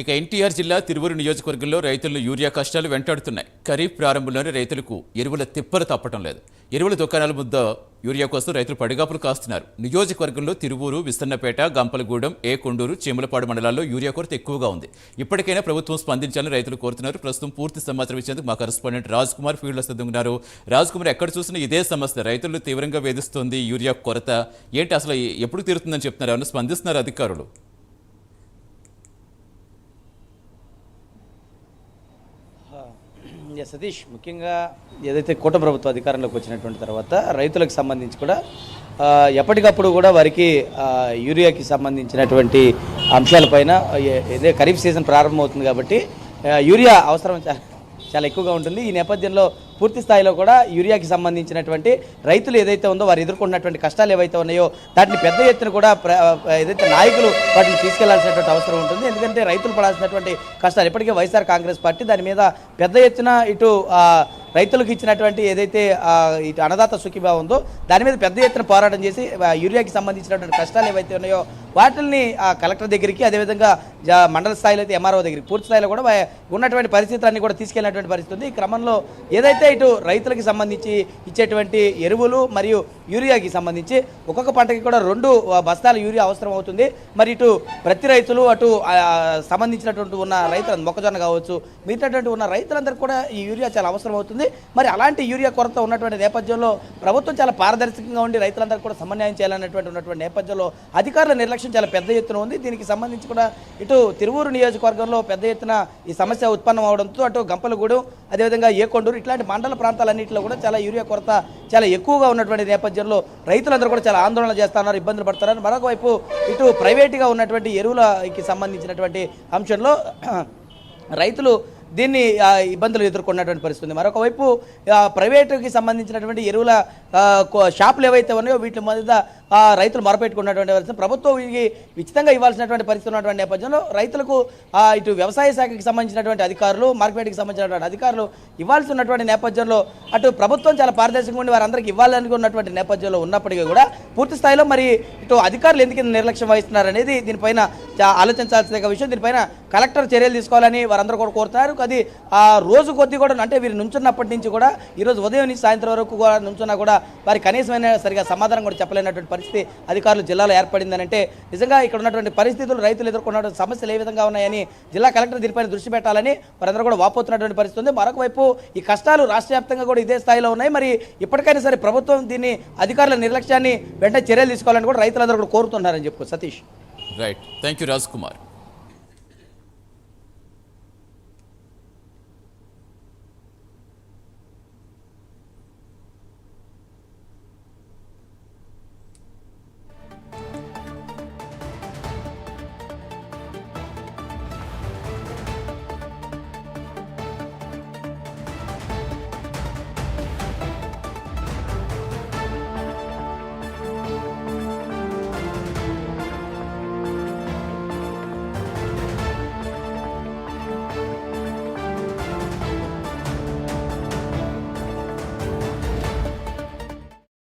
ఇక ఎన్టీఆర్ జిల్లా తిరువురు నియోజకవర్గంలో రైతులను యూరియా కష్టాలు వెంటాడుతున్నాయి. ఖరీఫ్ ప్రారంభంలోనే రైతులకు ఎరువుల తిప్పలు తప్పటం లేదు. ఎరువుల దుకాణాల ముద్ద యూరియా కోసం రైతులు పడిగాపులు కాస్తున్నారు. నియోజకవర్గంలో తిరువూరు విస్తన్నపేట గంపలగూడెం ఏకొండూరు చీమలపాడు మండలాల్లో యూరియా కొరత ఎక్కువగా ఉంది. ఇప్పటికైనా ప్రభుత్వం స్పందించాలని రైతులు కోరుతున్నారు. ప్రస్తుతం పూర్తి సమాచారం ఇచ్చేందుకు మా కరెస్పాండెంట్ రాజ్ కుమార్ ఫీల్డ్లో సిద్ధంగున్నారు. రాజ్ కుమార్ ఎక్కడ చూసినా ఇదే సమస్య. రైతులు తీవ్రంగా వేధిస్తుంది యూరియా కొరత. ఏంటి అసలు ఎప్పుడు తీరుతుందని చెప్తున్నారు? ఏమన్నా స్పందిస్తున్నారు అధికారులు? యా, సతీష్. ముఖ్యంగా ఏదైతే కూట ప్రభుత్వ అధికారంలోకి వచ్చినటువంటి తర్వాత రైతులకు సంబంధించి కూడా ఎప్పటికప్పుడు కూడా వారికి యూరియాకి సంబంధించినటువంటి అంశాలపైన ఏ- ఇదే ఖరీఫ్ సీజన్ ప్రారంభమవుతుంది కాబట్టి యూరియా అవసరం చాలా చాలా ఎక్కువగా ఉంటుంది. ఈ నేపథ్యంలో పూర్తి స్థాయిలో కూడా యూరియాకి సంబంధించినటువంటి రైతులు ఏదైతే ఉందో వారు ఎదుర్కొన్నటువంటి కష్టాలు ఏవైతే ఉన్నాయో వాటిని పెద్ద ఎత్తున కూడా ఏదైతే నాయకులు వాటిని తీసుకెళ్ళాల్సినటువంటి అవసరం ఉంటుంది. ఎందుకంటే రైతులు పడాల్సినటువంటి కష్టాలు ఇప్పటికే వైఎస్ఆర్ కాంగ్రెస్ పార్టీ దాని మీద పెద్ద ఎత్తున ఇటు రైతులకు ఇచ్చినటువంటి ఏదైతే ఇటు అన్నదాత సుఖీభావ ఉందో దాని మీద పెద్ద ఎత్తున పోరాటం చేసి యూరియాకి సంబంధించినటువంటి కష్టాలు ఏవైతే ఉన్నాయో వాటిని ఆ కలెక్టర్ దగ్గరికి అదేవిధంగా జా- మండల స్థాయిలో అయితే ఎంఆర్ఓ దగ్గరికి పూర్తి స్థాయిలో కూడా ఉన్నటువంటి పరిస్థితులన్నీ కూడా తీసుకెళ్ళినటువంటి పరిస్థితి ఉంది. ఈ క్రమంలో ఏదైతే ఇటు రైతులకి సంబంధించి ఇచ్చేటువంటి ఎరువులు మరియు యూరియాకి సంబంధించి ఒక్కొక్క పంటకి కూడా రెండు బస్తాల యూరియా అవసరం అవుతుంది. మరి ఇటు ప్రతి రైతులు అటు సంబంధించినటువంటి ఉన్న రైతులు మొక్కజొన్న కావచ్చు మిగతాటువంటి ఉన్న రైతులందరికీ కూడా ఈ యూరియా చాలా అవసరం అవుతుంది. మరి అలాంటి యూరియా కొరత ఉన్నటువంటి నేపథ్యంలో ప్రభుత్వం చాలా పారదర్శకంగా ఉండి రైతులందరికీ కూడా సమన్వయం చేయాలన్నటువంటి ఉన్నటువంటి నేపథ్యంలో అధికారుల నిర్లక్ష్యం చాలా పెద్ద ఎత్తున ఉంది. దీనికి సంబంధించి కూడా ఇటు తిరువూరు నియోజకవర్గంలో పెద్ద ఎత్తున ఈ సమస్య ఉత్పన్నం అవడంతో అటు గంపలగూడెం అదేవిధంగా ఏకొండూరు ఇట్లాంటి మండల ప్రాంతాలన్నింటిలో కూడా చాలా యూరియా కొరత చాలా ఎక్కువగా ఉన్నటువంటి నేపథ్యంలో రైతులందరూ కూడా చాలా ఆందోళన చేస్తున్నారు ఇబ్బందులు పడుతున్నారు. మరొక వైపు ఇటు ప్రైవేటుగా ఉన్నటువంటి ఎరువులకి సంబంధించినటువంటి అంశంలో రైతులు దీన్ని ఇబ్బందులు ఎదుర్కొన్నటువంటి పరిస్థితి మరొకవైపు మరొక వైపు ప్రైవేటుకి సంబంధించినటువంటి ఎరువుల కో- షాపులు ఏవైతే ఉన్నాయో వీటి మీద రైతులు మొరపెట్టుకున్నటువంటి పరిస్థితి. ప్రభుత్వం ఉచితంగా ఇవ్వాల్సినటువంటి పరిస్థితి ఉన్నటువంటి నేపథ్యంలో రైతులకు ఇటు వ్యవసాయ శాఖకి సంబంధించినటువంటి అధికారులు మార్కెట్కి సంబంధించినటువంటి అధికారులు ఇవ్వాల్సి ఉన్నటువంటి నేపథ్యంలో అటు ప్రభుత్వం చాలా పారదర్శకంగా ఉండి వారందరికీ ఇవ్వాలనుకున్నటువంటి నేపథ్యంలో ఉన్నప్పటికీ కూడా పూర్తి స్థాయిలో మరి ఇటు అధికారులు ఎందుకు నిర్లక్ష్యం వహిస్తున్నారు అనేది దీనిపైన ఆలోచించాల్సిన విషయం. దీనిపైన కలెక్టర్ చర్యలు తీసుకోవాలని వారందరూ కూడా కోరుతున్నారు. అది ఆ రోజు కొద్ది కూడా అంటే వీరు నుంచున్నప్పటి నుంచి కూడా ఈరోజు ఉదయం నుంచి సాయంత్రం వరకు కూడా నుంచున్నా కూడా వారి కనీసమైన సరిగా సమాధానం కూడా చెప్పలేనటువంటి పరిస్థితి అధికారులు జిల్లాలో ఏర్పడిందని అంటే నిజంగా ఇక్కడ ఉన్నటువంటి పరిస్థితులు రైతులు ఎదుర్కొన్నటువంటి సమస్యలు ఏ విధంగా ఉన్నాయని జిల్లా కలెక్టర్ దీనిపైన దృష్టి పెట్టాలని వారందరూ కూడా వాపోతున్నటువంటి పరిస్థితి ఉంది. మరొక వైపు ఈ కష్టాలు రాష్ట్ర వ్యాప్తంగా కూడా ఇదే స్థాయిలో ఉన్నాయి. మరి ఇప్పటికైనా సరే ప్రభుత్వం దీన్ని అధికారుల నిర్లక్ష్యాన్ని వెంటనే చర్యలు తీసుకోవాలని కూడా రైతులందరూ కూడా కోరుతున్నారని చెప్పు Satish. Right thank you Raj Kumar